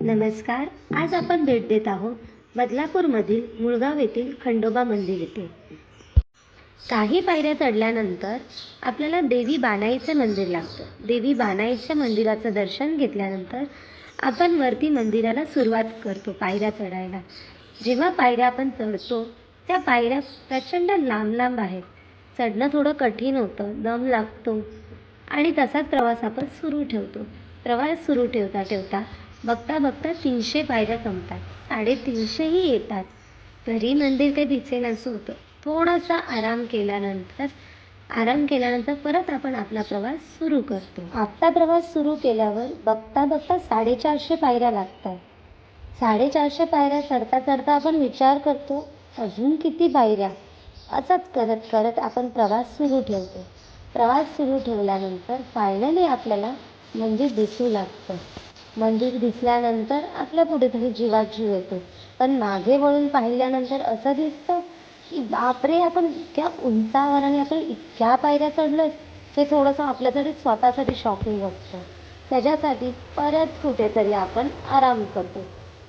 नमस्कार. आज आपण भेट देत आहोत बदलापूरमधील मुळगाव येथील खंडोबा मंदिर येथे काही पायऱ्या चढल्यानंतर आपल्याला देवी बानाईचं मंदिर लागतं. देवी बानाईच्या मंदिराचं दर्शन घेतल्यानंतर आपण वरती मंदिराला सुरुवात करतो पायऱ्या चढायला. जेव्हा पायऱ्या आपण चढतो त्या पायऱ्या प्रचंड लांब लांब आहेत. चढणं थोडं कठीण होतं दम लागतो आणि तसाच प्रवास आपण सुरू ठेवतो. प्रवास सुरू ठेवता ठेवता बघता बघता तीनशे पायऱ्या संपतात साडेतीनशेही येतात. घरी मंदिर काही दिसेल असं होतं थोडासा आराम केल्यानंतर आराम केल्यानंतर परत आपण आपला प्रवास सुरू करतो. आपला प्रवास सुरू केल्यावर बघता बघता साडेचारशे पायऱ्या लागतात. साडेचारशे पायऱ्या चढता चढता आपण विचार करतो अजून किती पायऱ्या? असंच करत करत आपण प्रवास सुरू ठेवतो. प्रवास सुरू ठेवल्यानंतर फायनली आपल्याला मंदिर दिसू लागतं. मंदिर दिसल्यानंतर आपल्या कुठेतरी जीवात जीव येतो. पण मागे वळून पाहिल्यानंतर असं दिसतं की बापरे आपण इतक्या उंचावर आणि आपण इतक्या पायऱ्या चढलो हे थोडंसं आपल्यासाठी स्वतःसाठी शॉकिंग असतं त्याच्यासाठी परत कुठेतरी आपण आराम करतो.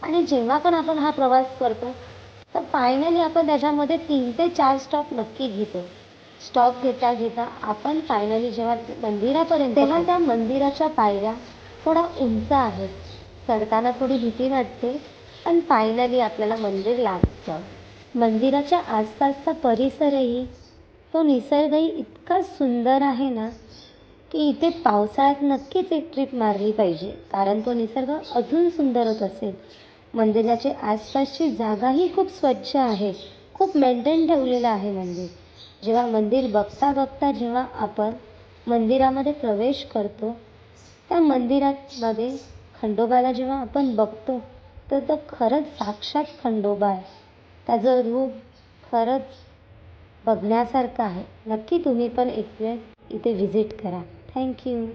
आणि जेव्हा पण आपण हा प्रवास करतो तर फायनली आपण त्याच्यामध्ये तीन ते चार स्टॉप नक्की घेतो. स्टॉप घेता घेता आपण फायनली जेव्हा मंदिरापर्यंत तेव्हा त्या मंदिराच्या पायऱ्या थोडा उंच आहे. चढताना थोडी भीती वाटते पण फायनली आपल्याला मंदिर लागतं. मंदिराच्या आसपासचा परिसरही तो निसर्गही इतका सुंदर आहे ना की इथे पावसाळ्यात नक्कीच एक ट्रिप मारली पाहिजे. कारण तो निसर्ग अजून सुंदर होत असेल. मंदिराची आसपासची जागाही खूप स्वच्छ आहे. खूप मेंटेन ठेवलेलं आहे मंदिर. जेव्हा मंदिर बघता बघता जेव्हा आपण मंदिरामध्ये प्रवेश करतो त्या मंदिरामध्ये खंडोबाला जेव्हा आपण बघतो तर तो खरंच साक्षात खंडोबा आहे. त्याचं रूप खरंच बघण्यासारखं आहे. नक्की तुम्ही पण एक वेळ इथे व्हिजिट करा. थँक्यू